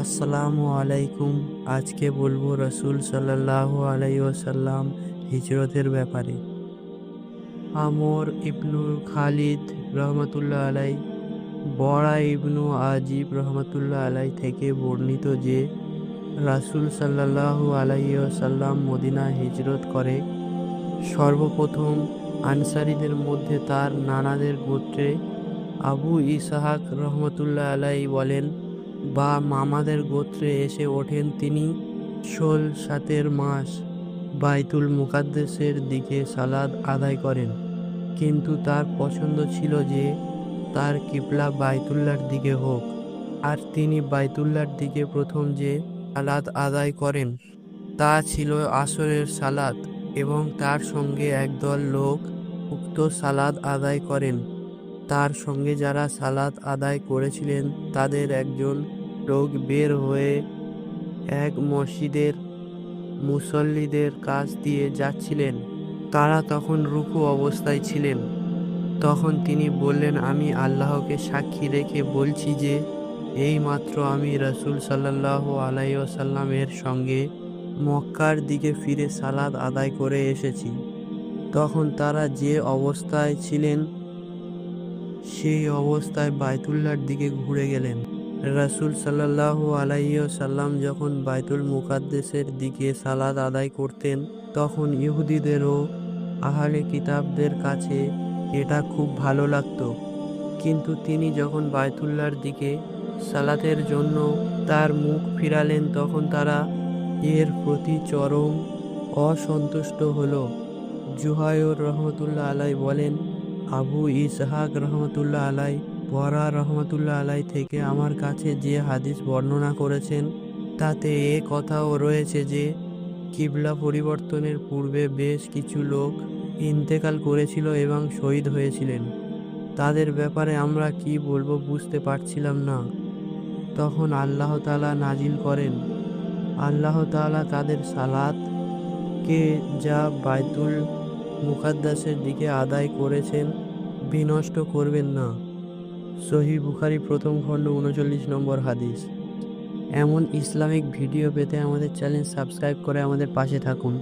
আসসালামু আলাইকুম। আজকে বলব রসুল সাল্লাহ আলাইসাল্লাম হিজরতের ব্যাপারে। আমর ইবনু খালিদ রহমতুল্লাহ আলাই বড়া ইবনু আজিব রহমতুল্লাহ আলাই থেকে বর্ণিত যে রাসুল সাল্লাহ আলাইসাল্লাম মদিনা হিজরত করে, সর্বপ্রথম আনসারিদের মধ্যে তার নানাদের গোত্রে আবু ইসাহাক রহমতুল্লাহ আলাই বলেন বা মামাদের গোত্রে এসে ওঠেন তিনি ষোল সাতের মাস। বাইতুল মুকাদ্দেসের দিকে সালাদ আদায় করেন। কিন্তু তার পছন্দ ছিল যে তার কিবলা বাইতুল্লার দিকে হোক। আর তিনি বাইতুল্লার দিকে প্রথম যে সালাদ আদায় করেন, তা ছিল আসরের সালাদ এবং তার সঙ্গে একদল লোক উক্ত সালাদ আদায় করেন। তার সঙ্গে যারা সালাত আদায় করেছিলেন, তাদের একজন লোক বের হয়ে এক মসজিদের মুসল্লিদের কাছ দিয়ে যাচ্ছিলেন। তারা তখন রুকু অবস্থায় ছিলেন। তখন তিনি বললেন, আমি আল্লাহকে সাক্ষী রেখে বলছি যে, এই মাত্র আমি রসুল সাল্লাহ আলাইসাল্লামের সঙ্গে মক্কার দিকে ফিরে সালাদ আদায় করে এসেছি। তখন তারা যে অবস্থায় ছিলেন, সেই অবস্থায় বায়তুল্লার দিকে ঘুরে গেলেন। রাসুল সাল্লাহ আলাইসাল্লাম যখন বাইতুল মুকাদ্দেসের দিকে সালাদ আদায় করতেন, তখন ইহুদিদেরও আহলে কিতাবদের কাছে এটা খুব ভালো লাগতো। কিন্তু তিনি যখন বাইতুল্লার দিকে সালাতের জন্য তার মুখ ফিরালেন, তখন তারা এর প্রতি চরম অসন্তুষ্ট হল। জুহায়ুর রহমতুল্লাহ আলাই বলেন, আবু ইসহাক রহমতুল্লাহ আলাই বরা রহমতুল্লাহ আলাই থেকে আমার কাছে যে হাদিস বর্ণনা করেছেন, তাতে এ কথাও রয়েছে যে, কিবলা পরিবর্তনের পূর্বে বেশ কিছু লোক ইন্তেকাল করেছিল এবং শহীদ হয়েছিলেন। তাদের ব্যাপারে আমরা কি বলব বুঝতে পারছিলাম না। তখন আল্লাহ তালা নাজিল করেন। আল্লাহ তালা তাদের সালাতকে যা বাইতুল মুকাদ্দাসের দিকে আদায় করেছেন, বিনষ্ট করবেন না। সহি বুখারি প্রথম খণ্ড উনচল্লিশ নম্বর হাদিস। এমন ইসলামিক ভিডিও পেতে আমাদের চ্যানেল সাবস্ক্রাইব করে আমাদের পাশে থাকুন।